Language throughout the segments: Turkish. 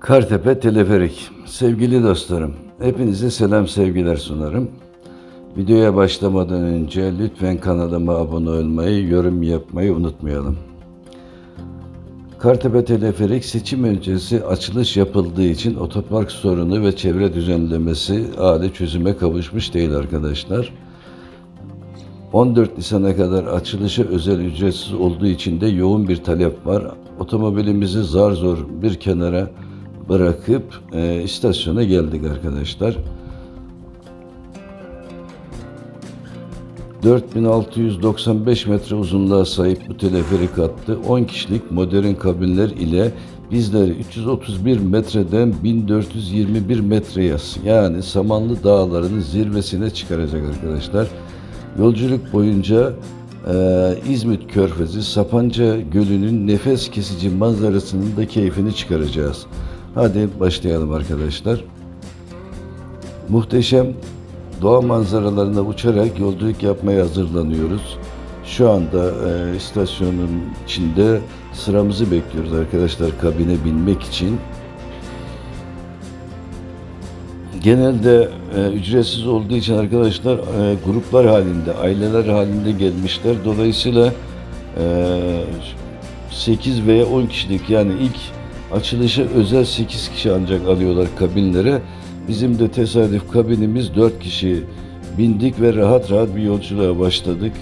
Kartepe Teleferik. Sevgili dostlarım, hepinize selam sevgiler sunarım. Videoya başlamadan önce lütfen kanalıma abone olmayı, yorum yapmayı unutmayalım. Kartepe Teleferik seçim öncesi açılış yapıldığı için otopark sorunu ve çevre düzenlemesi hali çözüme kavuşmuş değil arkadaşlar. 14 Nisan'a kadar açılışı özel ücretsiz olduğu için de yoğun bir talep var. Otomobilimizi zar zor bir kenara bırakıp e, istasyona geldik arkadaşlar. 4695 metre uzunluğa sahip bu teleferik hattı 10 kişilik modern kabinler ile bizleri 331 metreden 1421 metreye yani Samanlı Dağları'nın zirvesine çıkaracak arkadaşlar. Yolculuk boyunca e, İzmit Körfezi, Sapanca Gölü'nün nefes kesici manzarasının da keyfini çıkaracağız. Hadi başlayalım arkadaşlar. Muhteşem doğa manzaralarına uçarak yolculuk yapmaya hazırlanıyoruz. Şu anda e, istasyonun içinde sıramızı bekliyoruz arkadaşlar kabine binmek için. Genelde e, ücretsiz olduğu için arkadaşlar e, gruplar halinde, aileler halinde gelmişler. Dolayısıyla e, 8 veya 10 kişilik yani ilk açılışa özel 8 kişi ancak alıyorlar kabinlere. Bizim de tesadüf kabinimiz 4 kişi bindik ve rahat rahat bir yolculuğa başladık.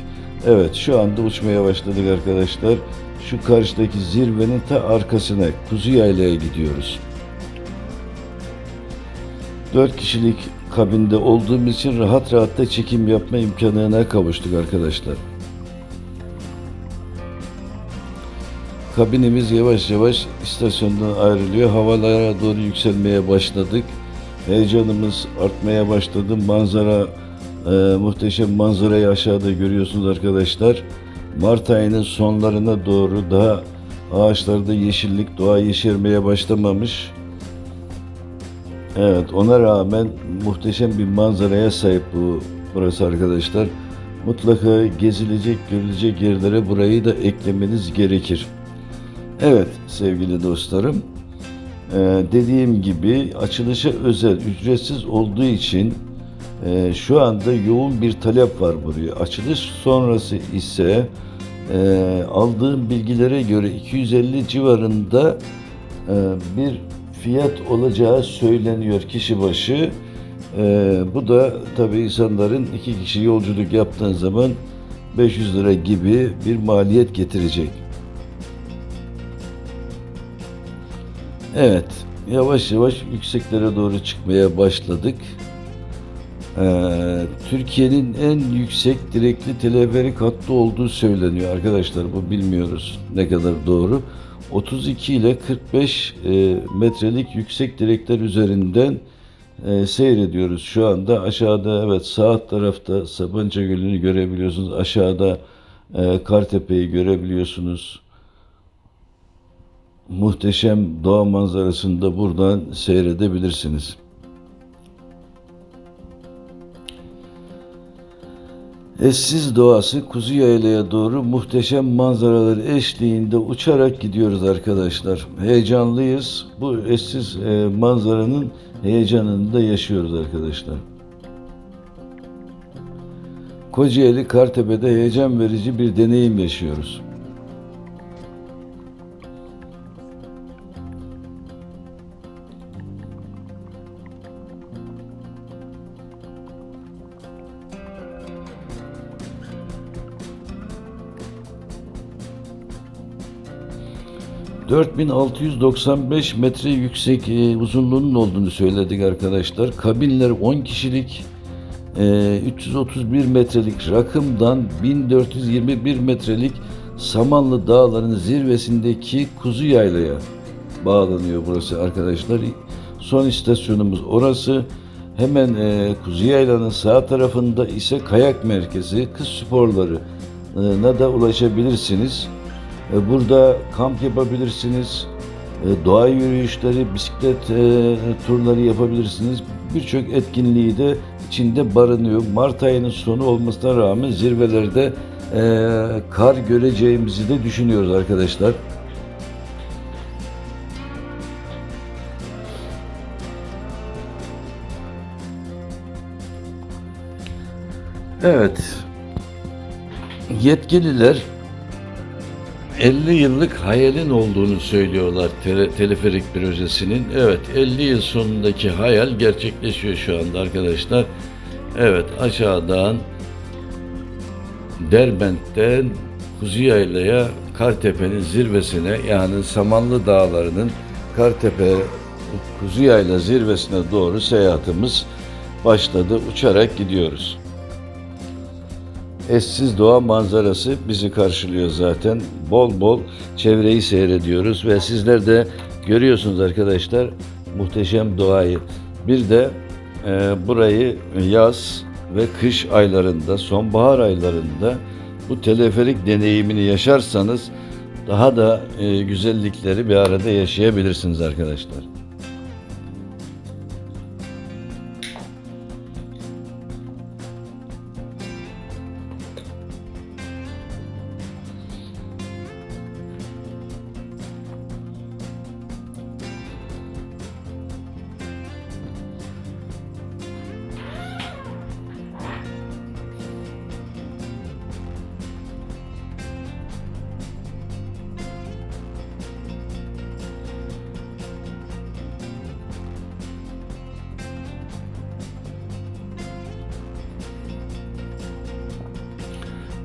Evet şu anda uçmaya başladık arkadaşlar. Şu karşıdaki zirvenin ta arkasına Kuzu Yayla'ya gidiyoruz. 4 kişilik kabinde olduğumuz için rahat rahat da çekim yapma imkanına kavuştuk arkadaşlar. Kabinimiz yavaş yavaş istasyondan ayrılıyor. Havalara doğru yükselmeye başladık. Heyecanımız artmaya başladı. Manzara, e, muhteşem manzarayı aşağıda görüyorsunuz arkadaşlar. Mart ayının sonlarına doğru daha ağaçlarda yeşillik, doğa yeşermeye başlamamış. Evet, ona rağmen muhteşem bir manzaraya sahip bu burası arkadaşlar. Mutlaka gezilecek, görülecek yerlere burayı da eklemeniz gerekir. Evet sevgili dostlarım, ee, dediğim gibi açılışa özel, ücretsiz olduğu için e, şu anda yoğun bir talep var buraya. Açılış sonrası ise e, aldığım bilgilere göre 250 civarında e, bir fiyat olacağı söyleniyor kişi başı. Bu da tabii insanların iki kişi yolculuk yaptığın zaman 500 lira gibi bir maliyet getirecek. Evet, yavaş yavaş yükseklere doğru çıkmaya başladık. Ee, Türkiye'nin en yüksek direkli teleferik hattı olduğu söyleniyor arkadaşlar. Bu bilmiyoruz ne kadar doğru. 32 ile 45 e, metrelik yüksek direkler üzerinden e, seyrediyoruz şu anda. Aşağıda evet sağ tarafta Sapanca Gölü'nü görebiliyorsunuz. Aşağıda e, Kartepe'yi görebiliyorsunuz muhteşem doğa manzarasını da buradan seyredebilirsiniz. Eşsiz doğası Kuzu Yayla'ya doğru muhteşem manzaralar eşliğinde uçarak gidiyoruz arkadaşlar. Heyecanlıyız. Bu eşsiz e, manzaranın heyecanını da yaşıyoruz arkadaşlar. Kocaeli Kartepe'de heyecan verici bir deneyim yaşıyoruz. ...4695 metre yüksek e, uzunluğunun olduğunu söyledik arkadaşlar. Kabinler 10 kişilik... e, ...331 metrelik rakımdan... ...1421 metrelik... ...Samanlı Dağları'nın zirvesindeki Kuzu Yayla'ya... ...bağlanıyor burası arkadaşlar. Son istasyonumuz orası. Hemen e, Kuzu Yayla'nın sağ tarafında ise kayak merkezi, kız sporlarına da ulaşabilirsiniz. E, burada kamp yapabilirsiniz, e, doğa yürüyüşleri, bisiklet e, turları yapabilirsiniz. Birçok etkinliği de içinde barınıyor. Mart ayının sonu olmasına rağmen zirvelerde kar göreceğimizi de düşünüyoruz arkadaşlar. Evet, yetkililer 50 yıllık hayalin olduğunu söylüyorlar tele- teleferik projesinin. Evet 50 yıl sonundaki hayal gerçekleşiyor şu anda arkadaşlar. Evet aşağıdan Derbent'ten Kuzuyayla'ya Kartepe'nin zirvesine yani Samanlı Dağları'nın Kartepe Kuzuyayla zirvesine doğru seyahatimiz başladı. Uçarak gidiyoruz. Eşsiz doğa manzarası bizi karşılıyor zaten. Bol bol çevreyi seyrediyoruz ve sizler de görüyorsunuz arkadaşlar muhteşem doğayı. Bir de e, burayı yaz ve kış aylarında, sonbahar aylarında bu teleferik deneyimini yaşarsanız daha da e, güzellikleri bir arada yaşayabilirsiniz arkadaşlar.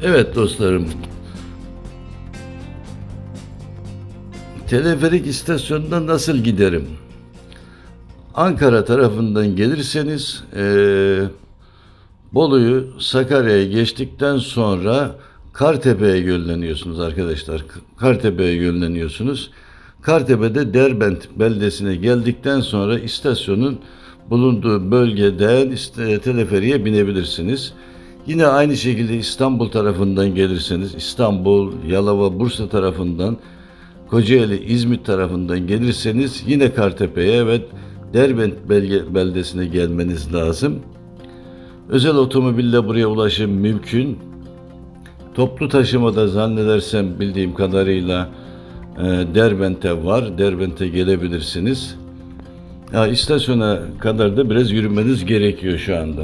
Evet dostlarım. Teleferik istasyonuna nasıl giderim? Ankara tarafından gelirseniz eee, Bolu'yu Sakarya'ya geçtikten sonra Kartepe'ye yönleniyorsunuz arkadaşlar. Kartepe'ye yönleniyorsunuz. Kartepe'de Derbent beldesine geldikten sonra istasyonun bulunduğu bölgeden işte teleferiye binebilirsiniz. Yine aynı şekilde İstanbul tarafından gelirseniz İstanbul, Yalova, Bursa tarafından Kocaeli, İzmit tarafından gelirseniz yine Kartepe'ye ve Derbent belge, beldesine gelmeniz lazım. Özel otomobille buraya ulaşım mümkün. Toplu taşımada zannedersem bildiğim kadarıyla e, Derbent'e var. Derbent'e gelebilirsiniz. Ya istasyona kadar da biraz yürümeniz gerekiyor şu anda.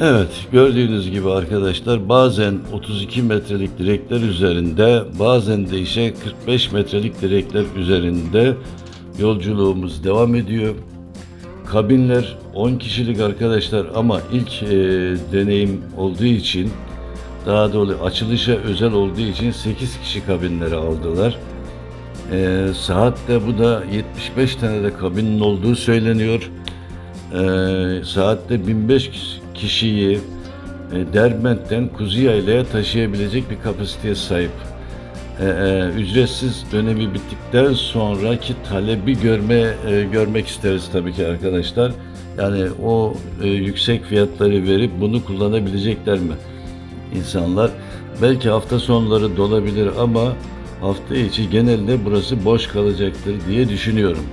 Evet, gördüğünüz gibi arkadaşlar bazen 32 metrelik direkler üzerinde, bazen de ise 45 metrelik direkler üzerinde yolculuğumuz devam ediyor. Kabinler 10 kişilik arkadaşlar ama ilk e, deneyim olduğu için daha doğrusu açılışa özel olduğu için 8 kişi kabinleri aldılar. E, saatte bu da 75 tane de kabinin olduğu söyleniyor. E, saatte 1005 kişiyi e, Derbent'ten Kuzuyayla'ya taşıyabilecek bir kapasiteye sahip. E, e, ücretsiz dönemi bittikten sonraki talebi görme e, görmek isteriz tabii ki arkadaşlar. Yani o e, yüksek fiyatları verip bunu kullanabilecekler mi insanlar? Belki hafta sonları dolabilir ama hafta içi genelde burası boş kalacaktır diye düşünüyorum.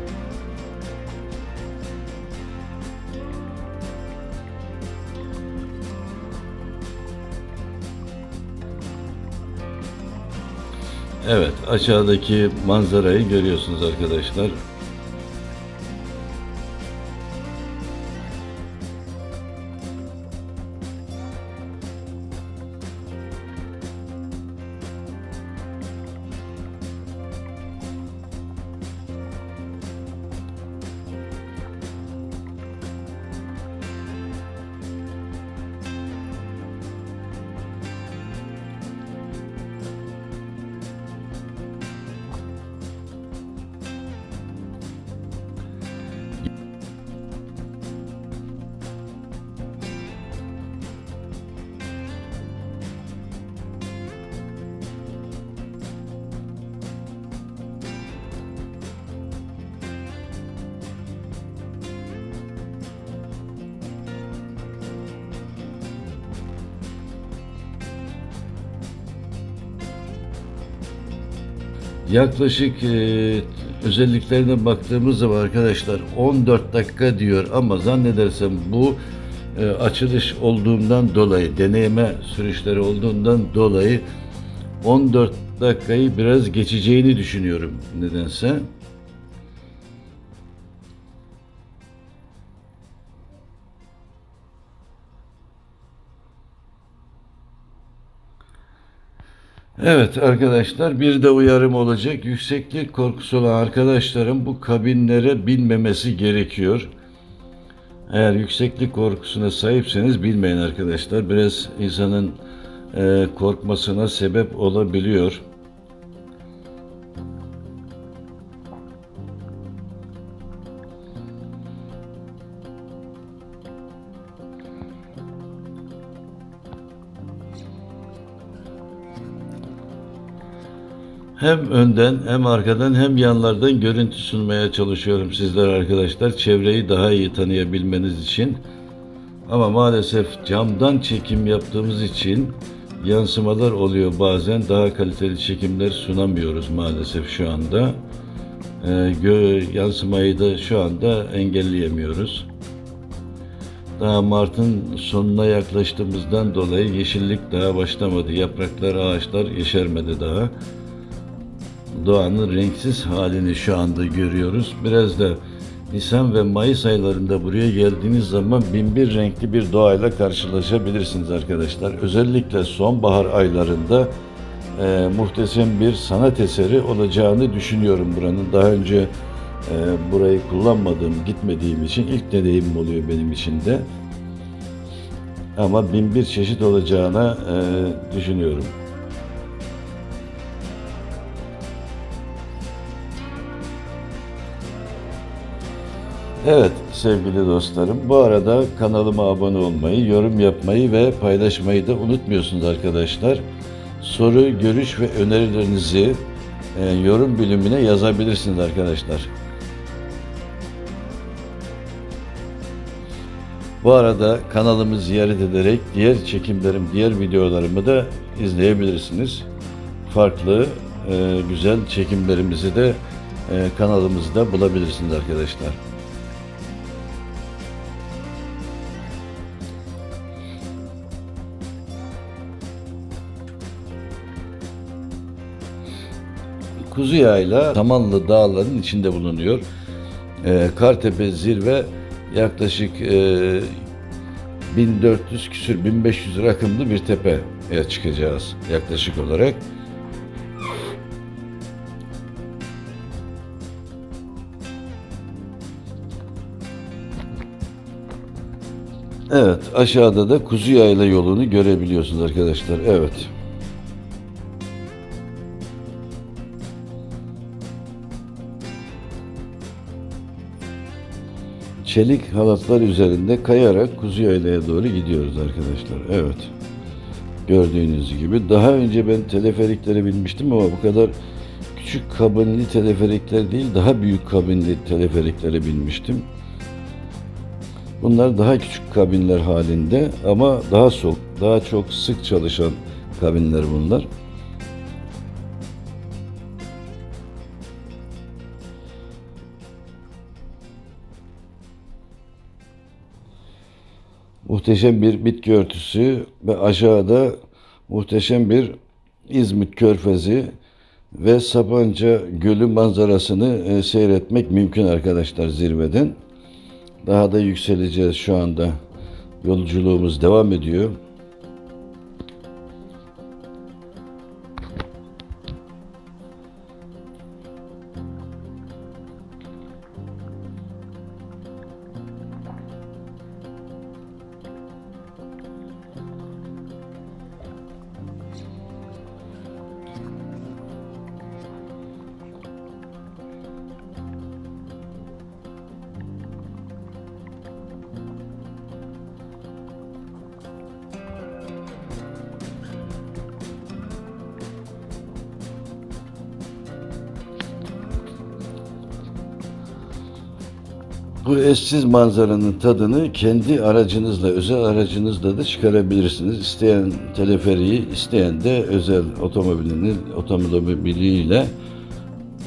Evet, aşağıdaki manzarayı görüyorsunuz arkadaşlar. Yaklaşık e, özelliklerine baktığımız zaman arkadaşlar 14 dakika diyor ama zannedersem bu e, açılış olduğundan dolayı, deneyime sürüşleri olduğundan dolayı 14 dakikayı biraz geçeceğini düşünüyorum nedense. Evet arkadaşlar bir de uyarım olacak. Yükseklik korkusu olan arkadaşlarım bu kabinlere binmemesi gerekiyor. Eğer yükseklik korkusuna sahipseniz bilmeyin arkadaşlar. Biraz insanın e, korkmasına sebep olabiliyor. Hem önden hem arkadan hem yanlardan görüntü sunmaya çalışıyorum sizler arkadaşlar. Çevreyi daha iyi tanıyabilmeniz için. Ama maalesef camdan çekim yaptığımız için yansımalar oluyor bazen. Daha kaliteli çekimler sunamıyoruz maalesef şu anda. Ee, yansımayı da şu anda engelleyemiyoruz. Daha Mart'ın sonuna yaklaştığımızdan dolayı yeşillik daha başlamadı. Yapraklar, ağaçlar yeşermedi daha doğanın renksiz halini şu anda görüyoruz. Biraz da Nisan ve Mayıs aylarında buraya geldiğiniz zaman bin bir renkli bir doğayla karşılaşabilirsiniz arkadaşlar. Özellikle sonbahar aylarında e, muhteşem bir sanat eseri olacağını düşünüyorum buranın. Daha önce e, burayı kullanmadığım, gitmediğim için ilk deneyimim oluyor benim için de. Ama bin bir çeşit olacağına e, düşünüyorum. Evet sevgili dostlarım. Bu arada kanalıma abone olmayı, yorum yapmayı ve paylaşmayı da unutmuyorsunuz arkadaşlar. Soru, görüş ve önerilerinizi e, yorum bölümüne yazabilirsiniz arkadaşlar. Bu arada kanalımı ziyaret ederek diğer çekimlerim, diğer videolarımı da izleyebilirsiniz. Farklı, e, güzel çekimlerimizi de e, kanalımızda bulabilirsiniz arkadaşlar. Kuzu Yayla Samanlı Dağları'nın içinde bulunuyor. Ee, Kartepe zirve yaklaşık e, 1400 küsür 1500 rakımlı bir tepeye çıkacağız yaklaşık olarak. Evet aşağıda da Kuzu Yayla yolunu görebiliyorsunuz arkadaşlar. Evet. Çelik halatlar üzerinde kayarak Kuzuyayla'ya doğru gidiyoruz arkadaşlar. Evet. Gördüğünüz gibi. Daha önce ben teleferiklere binmiştim ama bu kadar küçük kabinli teleferikler değil, daha büyük kabinli teleferiklere binmiştim. Bunlar daha küçük kabinler halinde ama daha çok, daha çok sık çalışan kabinler bunlar. Muhteşem bir bitki örtüsü ve aşağıda muhteşem bir İzmit Körfezi ve Sapanca Gölü manzarasını e, seyretmek mümkün arkadaşlar zirveden. Daha da yükseleceğiz şu anda. Yolculuğumuz devam ediyor. Bu eşsiz manzaranın tadını kendi aracınızla, özel aracınızla da çıkarabilirsiniz. İsteyen teleferiği, isteyen de özel otomobilinin otomobiliyle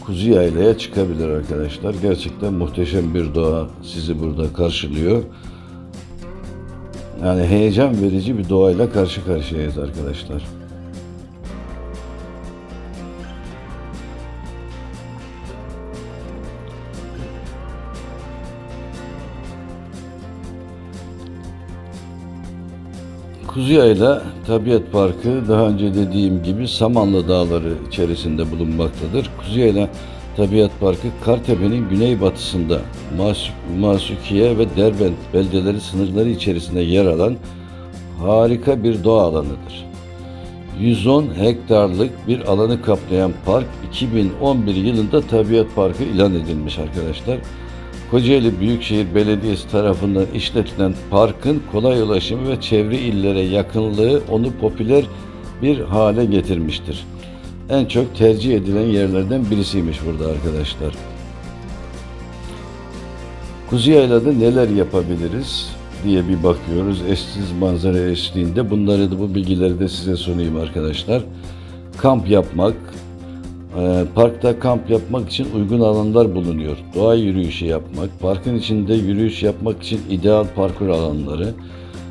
Kuzu Yayla'ya çıkabilir arkadaşlar. Gerçekten muhteşem bir doğa sizi burada karşılıyor. Yani heyecan verici bir doğayla karşı karşıyayız arkadaşlar. Kuzuyayla Tabiat Parkı daha önce dediğim gibi Samanlı Dağları içerisinde bulunmaktadır. Kuzuyayla Tabiat Parkı Kartepe'nin güneybatısında Mas Masukiye ve Derbent beldeleri sınırları içerisinde yer alan harika bir doğa alanıdır. 110 hektarlık bir alanı kaplayan park 2011 yılında Tabiat Parkı ilan edilmiş arkadaşlar. Kocaeli Büyükşehir Belediyesi tarafından işletilen parkın kolay ulaşımı ve çevre illere yakınlığı onu popüler bir hale getirmiştir. En çok tercih edilen yerlerden birisiymiş burada arkadaşlar. Kuzuyayla'da neler yapabiliriz diye bir bakıyoruz. Eşsiz manzara eşliğinde bunları da bu bilgileri de size sunayım arkadaşlar. Kamp yapmak, Parkta kamp yapmak için uygun alanlar bulunuyor. Doğa yürüyüşü yapmak, parkın içinde yürüyüş yapmak için ideal parkur alanları.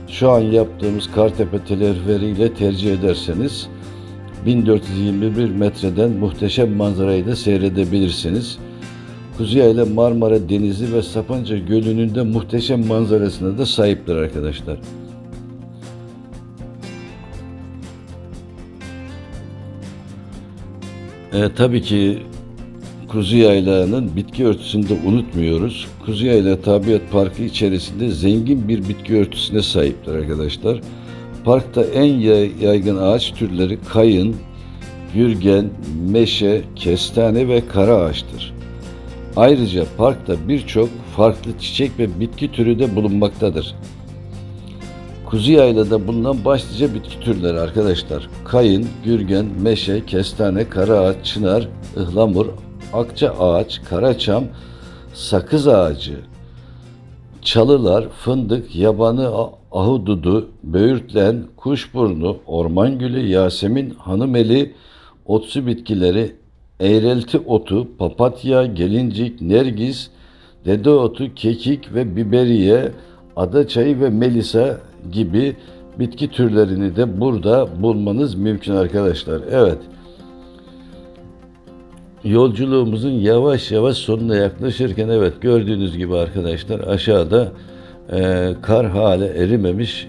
Şu an yaptığımız Kartepe teleferi ile tercih ederseniz 1421 metreden muhteşem manzarayı da seyredebilirsiniz. Kuzeyayla Marmara Denizi ve Sapanca Gölü'nün de muhteşem manzarasına da sahiptir arkadaşlar. E, tabii ki Kuzu Yaylağı'nın bitki örtüsünü de unutmuyoruz. Kuzu Yaylağı Tabiat Parkı içerisinde zengin bir bitki örtüsüne sahiptir arkadaşlar. Parkta en yaygın ağaç türleri kayın, gürgen, meşe, kestane ve kara ağaçtır. Ayrıca parkta birçok farklı çiçek ve bitki türü de bulunmaktadır. Kuzu yaylada bulunan başlıca bitki türleri arkadaşlar. Kayın, gürgen, meşe, kestane, karaağaç, çınar, ıhlamur, akça ağaç, karaçam, sakız ağacı, çalılar, fındık, yabanı ahududu, böğürtlen, kuşburnu, orman gülü, yasemin, hanımeli, otsu bitkileri, eğrelti otu, papatya, gelincik, nergis, dede otu, kekik ve biberiye, ada çayı ve melisa gibi bitki türlerini de burada bulmanız mümkün arkadaşlar. Evet. Yolculuğumuzun yavaş yavaş sonuna yaklaşırken evet gördüğünüz gibi arkadaşlar aşağıda e, kar hale erimemiş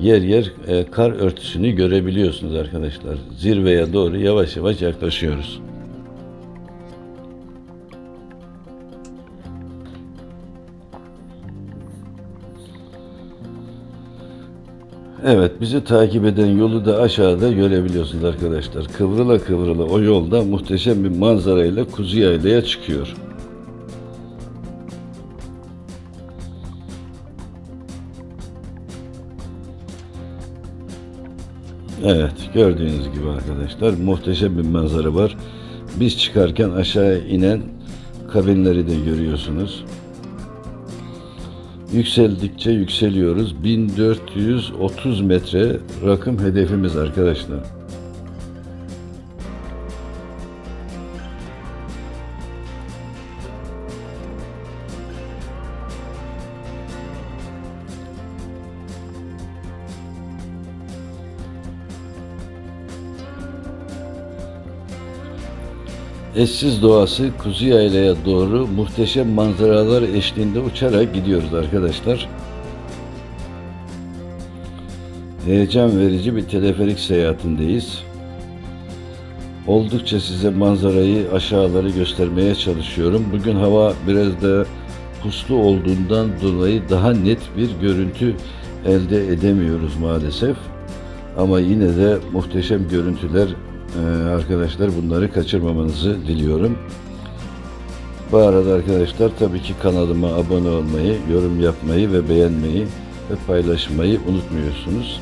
yer yer e, kar örtüsünü görebiliyorsunuz arkadaşlar. Zirveye doğru yavaş yavaş yaklaşıyoruz. Evet, bizi takip eden yolu da aşağıda görebiliyorsunuz arkadaşlar. Kıvrıla kıvrıla o yolda muhteşem bir manzarayla Kuzu Yayla'ya çıkıyor. Evet, gördüğünüz gibi arkadaşlar muhteşem bir manzara var. Biz çıkarken aşağıya inen kabinleri de görüyorsunuz. Yükseldikçe yükseliyoruz. 1430 metre rakım hedefimiz arkadaşlar. Eşsiz doğası Kuzu Yayla'ya doğru muhteşem manzaralar eşliğinde uçarak gidiyoruz arkadaşlar. Heyecan verici bir teleferik seyahatindeyiz. Oldukça size manzarayı aşağıları göstermeye çalışıyorum. Bugün hava biraz da puslu olduğundan dolayı daha net bir görüntü elde edemiyoruz maalesef. Ama yine de muhteşem görüntüler arkadaşlar bunları kaçırmamanızı diliyorum. Bu arada arkadaşlar tabii ki kanalıma abone olmayı, yorum yapmayı ve beğenmeyi ve paylaşmayı unutmuyorsunuz.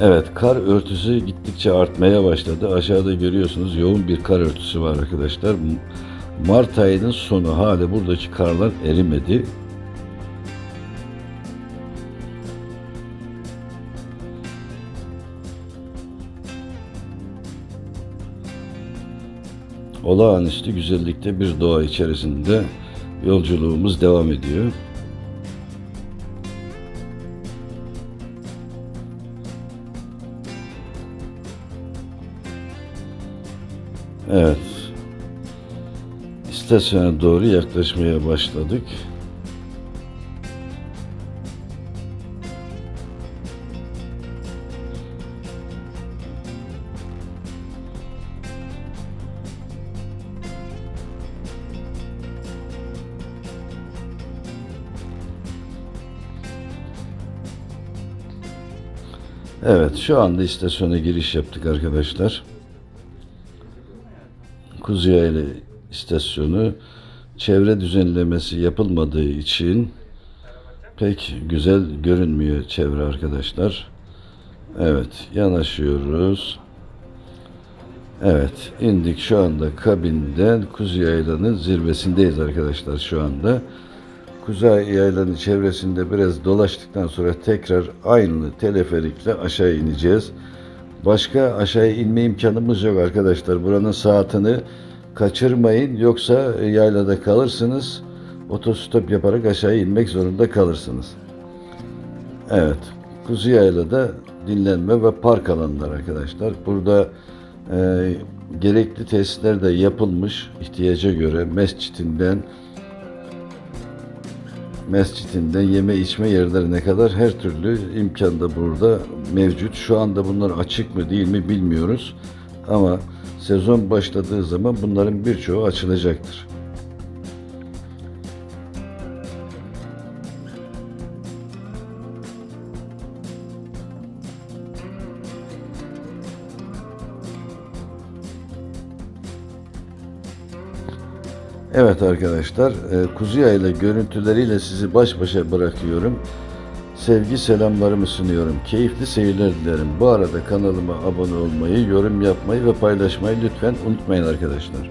Evet, kar örtüsü gittikçe artmaya başladı. Aşağıda görüyorsunuz yoğun bir kar örtüsü var arkadaşlar. Mart ayının sonu hali buradaki karlar erimedi. Olağanüstü güzellikte bir doğa içerisinde yolculuğumuz devam ediyor. İstasyona doğru yaklaşmaya başladık. Evet, şu anda istasyona giriş yaptık arkadaşlar. Kuzeyli istasyonu çevre düzenlemesi yapılmadığı için pek güzel görünmüyor çevre arkadaşlar. Evet, yanaşıyoruz. Evet, indik şu anda kabinden Kuzey Yaylan'ın zirvesindeyiz arkadaşlar şu anda. Kuzey Yaylan'ın çevresinde biraz dolaştıktan sonra tekrar aynı teleferikle aşağı ineceğiz. Başka aşağıya inme imkanımız yok arkadaşlar. Buranın saatini kaçırmayın yoksa yaylada kalırsınız. Otostop yaparak aşağı inmek zorunda kalırsınız. Evet. Kuzu Yayla'da dinlenme ve park alanları arkadaşlar. Burada e, gerekli tesisler de yapılmış ihtiyaca göre mescitinden mescitinden yeme içme yerlerine kadar her türlü imkan da burada mevcut. Şu anda bunlar açık mı değil mi bilmiyoruz. Ama sezon başladığı zaman bunların birçoğu açılacaktır. Evet arkadaşlar, e, Kuzu Yayla görüntüleriyle sizi baş başa bırakıyorum. Sevgi selamlarımı sunuyorum. Keyifli seyirler dilerim. Bu arada kanalıma abone olmayı, yorum yapmayı ve paylaşmayı lütfen unutmayın arkadaşlar.